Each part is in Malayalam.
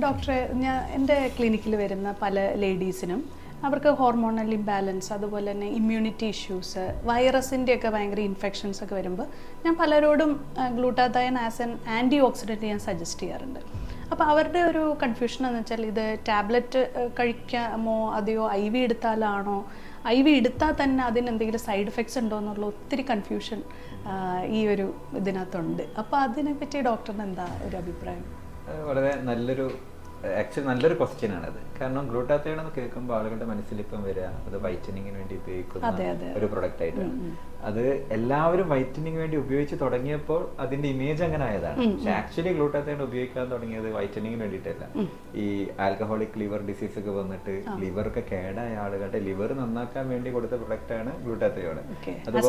ഡോക്ടറെ ഞാൻ എന്റെ ക്ലിനിക്കിൽ വരുന്ന പല ലേഡീസിനും അവർക്ക് ഹോർമോണൽ ഇംബാലൻസ് അതുപോലെ തന്നെ ഇമ്മ്യൂണിറ്റി ഇഷ്യൂസ് വൈറസിന്റെ ഒക്കെ ഭയങ്കര ഇൻഫെക്ഷൻസ് ഒക്കെ വരുമ്പോൾ ഞാൻ പലരോടും glutathione as an antioxidant ഞാൻ സജസ്റ്റ് ചെയ്യാറുണ്ട്. അപ്പോൾ അവരുടെ ഒരു കൺഫ്യൂഷൻ എന്ന് വെച്ചാൽ ഇത് ടാബ്ലറ്റ് കഴിക്കാമോ? അതെയോ ഐ വി എടുത്താലാണോ? ഐ വി എടുത്താൽ തന്നെ അതിന് എന്തെങ്കിലും സൈഡ് എഫക്ട്സ് ഉണ്ടോ എന്നുള്ള ഒത്തിരി കൺഫ്യൂഷൻ ഈ ഒരു ഇതിനകത്തുണ്ട്. അപ്പോൾ അതിനെപ്പറ്റി ഡോക്ടറിന് എന്താ ഒരു അഭിപ്രായം? വളരെ നല്ലൊരു ആക്ച്വലി നല്ലൊരു ക്വസ്റ്റ്യൻ ആണത് കാരണം ഗ്ലൂട്ടാത്തേഡ് എന്ന് കേൾക്കുമ്പോൾ ആളുകളുടെ മനസ്സിൽ ഇപ്പം വരിക അത് വൈറ്റനിങ്ങിന് വേണ്ടി ഉപയോഗിക്കുന്ന ഒരു പ്രൊഡക്റ്റ് ആയിട്ടാണ്. അത് എല്ലാവരും വൈറ്റനിങ് വേണ്ടി ഉപയോഗിച്ച് തുടങ്ങിയപ്പോൾ അതിന്റെ ഇമേജ് അങ്ങനെ ആയതാണ്. പക്ഷെ ആക്ച്വലി ഗ്ലൂട്ടാത്തേഡ് ഉപയോഗിക്കാൻ തുടങ്ങിയത് വൈറ്റനിങ്ങിന് വേണ്ടിയിട്ടല്ല. ഈ ആൽക്കഹോളിക് ലിവർ ഡിസീസ് ഒക്കെ വന്നിട്ട് ലിവർ ഒക്കെ കേടായ ആളുകളുടെ ലിവർ നന്നാക്കാൻ വേണ്ടി കൊടുത്ത പ്രൊഡക്റ്റ് ആണ് ഗ്ലൂട്ടാത്തേഡ് അതുപോലെ.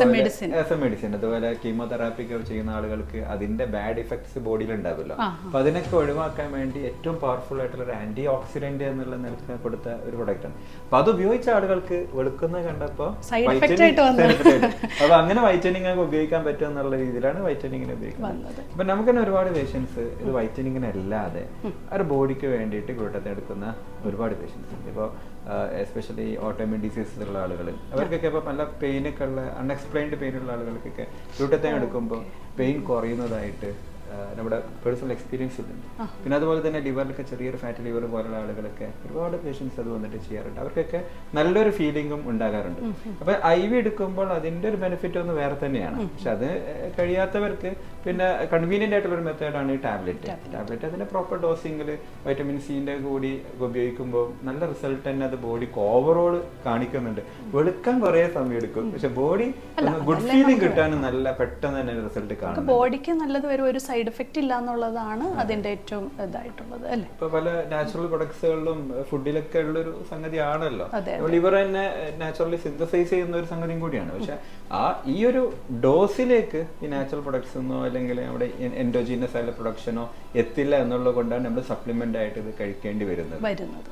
ആസ് എ മെഡിസിൻ അതുപോലെ കീമോതെറാപ്പി ഒക്കെ ചെയ്യുന്ന ആളുകൾക്ക് അതിന്റെ ബാഡ് ഇഫക്ട്സ് ബോഡിയിൽ ഉണ്ടാവില്ല അപ്പൊ അതിനൊക്കെ ഒഴിവാക്കാൻ വേണ്ടി ഏറ്റവും പവർഫുൾ ആയിട്ടുള്ള ഒരു ആന്റി ഓക്സിഡന്റ് എന്നുള്ള നിലയ്ക്ക് കൊടുത്ത ഒരു പ്രൊഡക്റ്റ് ആണ്. അപ്പൊ അത് ഉപയോഗിച്ച ആളുകൾക്ക് വെളുക്കുന്നത് കണ്ടപ്പോ അപ്പൊ അങ്ങനെ വൈറ്റനിങ് ഒക്കെ ഉപയോഗിക്കാൻ പറ്റും എന്നുള്ള രീതിയിലാണ് വൈറ്റനിങ്ങിന് ഉപയോഗിക്കുന്നത്. അപ്പൊ നമുക്ക് തന്നെ ഒരുപാട് പേഷ്യൻസ് ഇത് വൈറ്റനിങ്ങിന് അല്ലാതെ ഒരു ബോഡിക്ക് വേണ്ടിയിട്ട് ഗ്ലൂട്ടത്തെ എടുക്കുന്ന ഒരുപാട് പേഷ്യൻസ് ഉണ്ട്. ഇപ്പോൾ എസ്പെഷ്യലി ഓട്ടോമിൻ ഡിസീസ് ഉള്ള ആളുകൾ അവർക്കൊക്കെ ഇപ്പോൾ നല്ല പെയിനൊക്കെ ഉള്ള അൺഎക്സ്പ്ലെയിൻഡ് പെയിൻ ഉള്ള ആളുകൾക്കൊക്കെ ഗ്ലൂട്ടത്തെ എടുക്കുമ്പോൾ പെയിൻ കുറയുന്നതായിട്ട് നമ്മുടെ പേഴ്സണൽ എക്സ്പീരിയൻസ് ഉണ്ട് പിന്നെ അതുപോലെ തന്നെ ലിവറിലൊക്കെ ചെറിയൊരു ഫാറ്റ് ലിവർ പോലുള്ള ആളുകളൊക്കെ ഒരുപാട് പേഷ്യൻസ് അത് വന്നിട്ട് ചെയ്യാറുണ്ട്. അവർക്കൊക്കെ നല്ലൊരു ഫീലിംഗും ഉണ്ടാകാറുണ്ട്. അപ്പൊ ഐ വി എടുക്കുമ്പോൾ അതിന്റെ ഒരു ബെനിഫിറ്റ് ഒന്ന് വേറെ തന്നെയാണ്. പക്ഷെ അത് കഴിയാത്തവർക്ക് പിന്നെ കൺവീനിയന്റ് ആയിട്ടുള്ള ഒരു മെത്തേഡാണ് ഈ ടാബ്ലറ്റ്. ടാബ്ലറ്റ് അതിന്റെ പ്രോപ്പർ ഡോസിംഗിൽ വൈറ്റമിൻ സിന്റെ കൂടി ഉപയോഗിക്കുമ്പോൾ നല്ല റിസൾട്ട് തന്നെ അത് ബോഡിക്ക് ഓവറോൾ കാണിക്കുന്നുണ്ട്. വെളുക്കാൻ കുറെ സമയം എടുക്കും. പക്ഷെ ബോഡി ഗുഡ് ഫീലിംഗ് കിട്ടാനും നല്ല പെട്ടെന്ന് തന്നെ റിസൾട്ട് കാണും ബോഡിക്ക് നല്ലത് വരും ഒരു സൈഡ് എഫക്റ്റ് ഇല്ല എന്നുള്ളതാണ് അതിന്റെ ഏറ്റവും ഇതായിട്ടുള്ളത് അല്ലേ? ഇപ്പൊ പല നാച്ചുറൽ പ്രൊഡക്ട്സുകളിലും ഫുഡിലൊക്കെ ഉള്ളൊരു സംഗതി ആണല്ലോ ഇവർ ലിവർ തന്നെ നാച്ചുറലി സിന്തസൈസ് ചെയ്യുന്ന ഒരു സംഗതിയും കൂടിയാണ്. പക്ഷെ ആ ഈ ഒരു ഡോസിലേക്ക് ഈ നാച്ചുറൽ പ്രൊഡക്ട്സ് എന്നോ അല്ലെങ്കിൽ നമ്മുടെ എൻഡോജീനസ് ആയ പ്രൊഡക്ഷനോ എത്തില്ല എന്നുള്ളത് കൊണ്ടാണ് നമ്മൾ സപ്ലിമെന്റ് ആയിട്ട് ഇത് കഴിക്കേണ്ടി വരുന്നത്. വരുന്നത്.